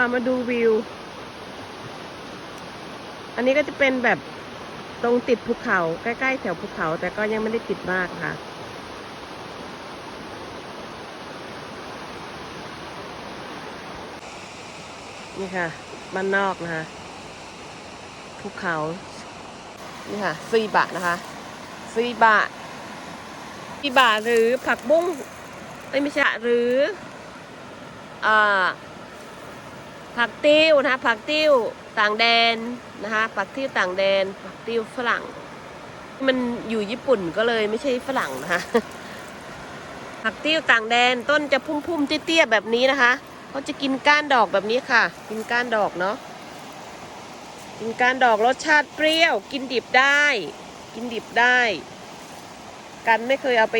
ามาดูวิว อันนี้ก็จะเป็นแบบตรงติดภูเขา ใกล้ๆแถวภูเขา แต่ก็ยังไม่ได้ติดมากค่ะ นี่ค่ะบ้านนอกนะคะภูเขา นี่ค่ะซีบะนะคะซีบะซีบะหรือผักบุ้งไม่ใช่หรืออ่า ผักติ้วนะคะผักติ้วต่างแดนนะคะผักติ้วต่างแดน ผักติ้วฝรั่ง มันอยู่ญี่ปุ่นก็เลยไม่ใช่ฝรั่งนะคะผักติ้วต่างแดนต้นจะพุ่มๆเตี้ยๆแบบนี้นะคะเขาจะกินก้านดอกแบบนี้ค่ะ กินก้านดอกเนาะกินก้ารดอกรสชาติเปรี้ยว กินดิบได้ กินดิบได้ กันไม่เคยเอาไป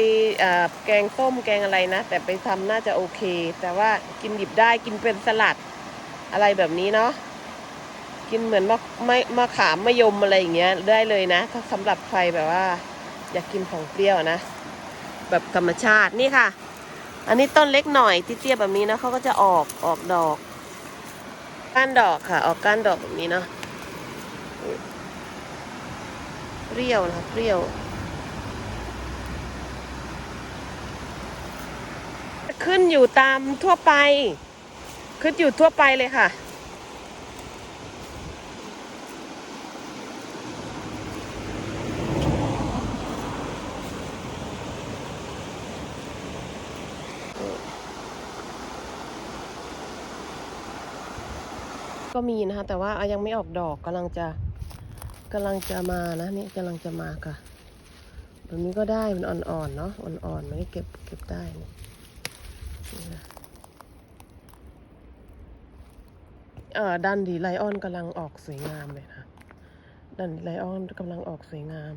แกงต้มแกงอะไรนะ แต่ไปทำน่าจะโอเค แต่ว่ากินดิบได้กินเป็นสลัด อะไรแบบนี้เนาะกินเหมือนมะไม่มะขามมะยมอะไรอย่างเงี้ยได้เลยนะ ถ้าสำหรับใครแบบว่า อยากกินของเปรี้ยวนะ แบบธรรมชาตินี่ค่ะ อันนี้ต้นเล็กหน่อยที่เตี้ยแบบนี้นะเขาก็จะออกออกดอกก้านดอกค่ะ ออกก้านดอกแบบนี้เนาะเปรี้ยวนะคะเปรี้ยวขึ้นอยู่ตามทั่วไป ขึ้นอยู่ทั่วไปเลยค่ะ ก็มีนะคะ แต่ว่ายังไม่ออกดอกกำลังจะกำลังจะมานะนี่กำลังจะมาค่ะแบบนี้ก็ได้มันอ่อนๆเนาะอ่อนๆมันก็เก็บเก็บได้นี่นะเอ่อดันดีไลออนกำลังออกสวยงามเลยนะ ดันดีไลออนกำลังออกสวยงาม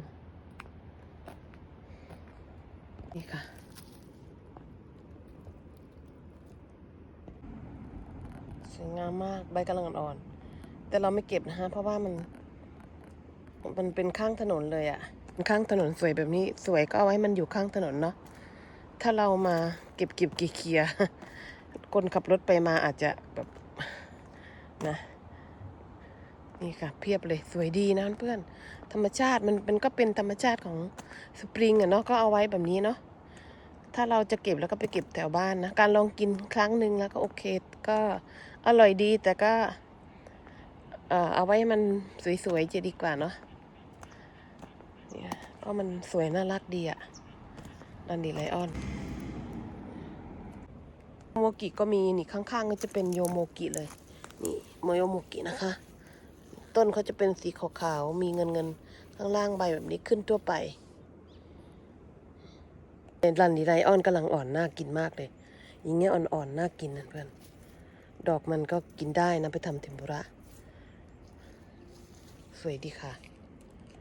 นี่ค่ะสวยงามมากใบกำลังอ่อนๆแต่เราไม่เก็บนะฮะ เพราะว่ามัน มันเป็นข้างถนนเลยอะ่ะข้างถนนสวยแบบนี้สวยก็เอาไว้มันอยู่ข้างถนนเนาะถ้าเรามาเก็บเก็บกี่เคลียร์คนขับรถไปมาอาจจะแบบ นะนี่ค่ะเพียบเลยสวยดีนะเพื่อนธรรมชาติมันมันก็เป็นธรรมชาติของสปริงอะเนาะก็เอาไว้แบบนี้เนาะถ้าเราจะเก็บแล้วก็ไปเก็บแถวบ้านนะการลองกินครั้งหนึ่งแล้วก็โอเค ก็อร่อยดีแต่ก็ เอ่อเอาไว้มันสวยๆจะดีกว่าเนาะเนี่ยก็มันสวยน่ารักดีอะดันดีไลออนโมกิก็มีนี่ข้างๆก็จะเป็นโยโมกิเลย นี่โมโยโมกินะคะ ต้นเขาจะเป็นสีขาวๆ มีเงินเงินข้างล่างใบแบบนี้ขึ้นทั่วไปเป็นรันดีไลออนกำลังอ่อนน่ากินมากเลย อย่างเงี้ยอ่อนๆน่ากินนะเพื่อน ดอกมันก็กินได้นะไปทำเทมปุระ สวยดีค่ะ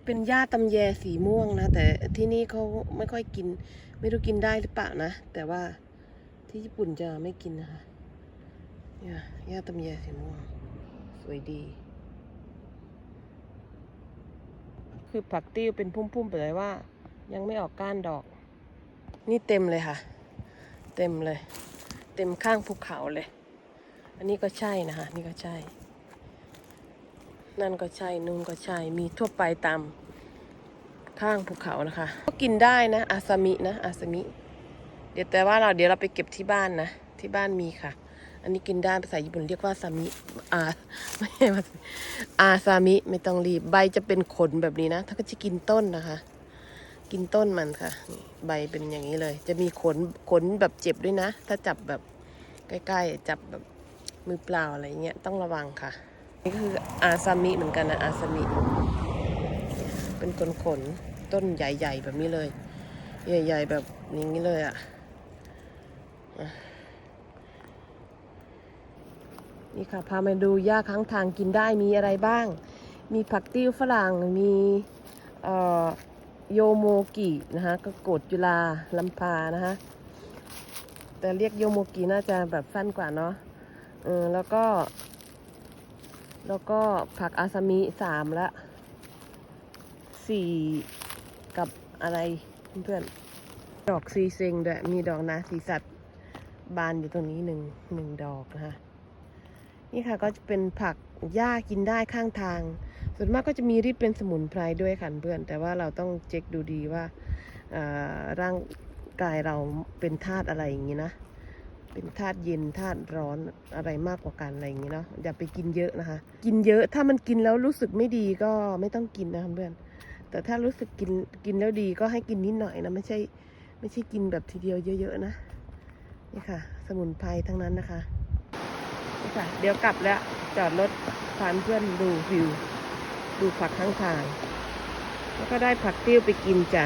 เป็นหญ้าตำแยสีม่วงนะ แต่ที่นี่เขาไม่ค่อยกิน ไม่รู้กินได้หรือเปล่านะ แต่ว่าที่ญี่ปุ่นจะไม่กินนะคะ เนี่ยหญ้าตำแยสีม่วงสวยดี คือผักติ้วเป็นพุ่มๆไปเลยว่า ยังไม่ออกก้านดอก นี่เต็มเลยค่ะ เต็มเลย เต็มข้างภูเขาเลย อันนี้ก็ใช่นะคะ นี่ก็ใช่ นั่นก็ใช่นู่นก็ใช่ มีทั่วไปตามข้างภูเขานะคะ ก็กินได้นะ อาซามินะอาซามิ เดี๋ยวแต่ว่าเราเดี๋ยวเราไปเก็บที่บ้านนะ ที่บ้านมีค่ะ อันนี้กินได้ภาษาญี่ปุ่นเรียกว่าซามิอาไม่ใช่ว่าอาซามิไม่ต้องรีบใบจะเป็นขนแบบนี้นะถ้าก็จะกินต้นนะคะ กินต้นมันค่ะใบเป็นอย่างนี้เลย จะมีขนขนแบบเจ็บด้วยนะ ถ้าจับแบบใกล้ๆจับแบบมือเปล่าอะไรเงี้ยต้องระวังค่ะ นี่คืออาซามิเหมือนกันนะอาซามิเป็นขนขนต้นใหญ่ ๆ แบบนี้เลย ใหญ่ ๆ แบบนี้เลยอะ่ะอะ นี่ค่ะ พามาดูหญ้าข้างทางกินได้มีอะไรบ้าง มีผักติ้วฝรั่ง มีโยโมกินะคะก็กดจุลาลำพานะคะแต่เรียกโยโมกิน่าจะแบบสั้นกว่าเนาะเออแล้วก็ แล้วก็ผักอาซามิสามละสี่กับอะไรเพื่อนดอกซีเซงด้วยมีดอกนาสีสัตว์บานอยู่ตรงนี้หนึ่งหนึ่งดอกนะคะ นี่ค่ะก็จะเป็นผักหญ้ากินได้ข้างทาง ส่วนมากก็จะมีฤทธิ์เป็นสมุนไพรด้วยค่ะเพื่อน แต่ว่าเราต้องเช็คดูดีว่าร่างกายเราเป็นธาตุอะไรอย่างนี้นะ เป็นธาตุเย็นธาตุร้อนอะไรมากกว่ากันอะไรอย่างนี้เนาะอย่าไปกินเยอะนะคะ กินเยอะถ้ามันกินแล้วรู้สึกไม่ดีก็ไม่ต้องกินนะคะเพื่อน แต่ถ้ารู้สึกกินกินแล้วดีก็ให้กินนิดหน่อยนะไม่ใช่ไม่ใช่กินแบบทีเดียวเยอะๆนะนี่ค่ะ สมุนไพรทั้งนั้นนะคะ ค่ะ เดี๋ยวกลับแล้ว จอดรถพาเพื่อนดูวิว ดูผักข้างทาง แล้วก็ได้ผักติ้วไปกินจ้ะ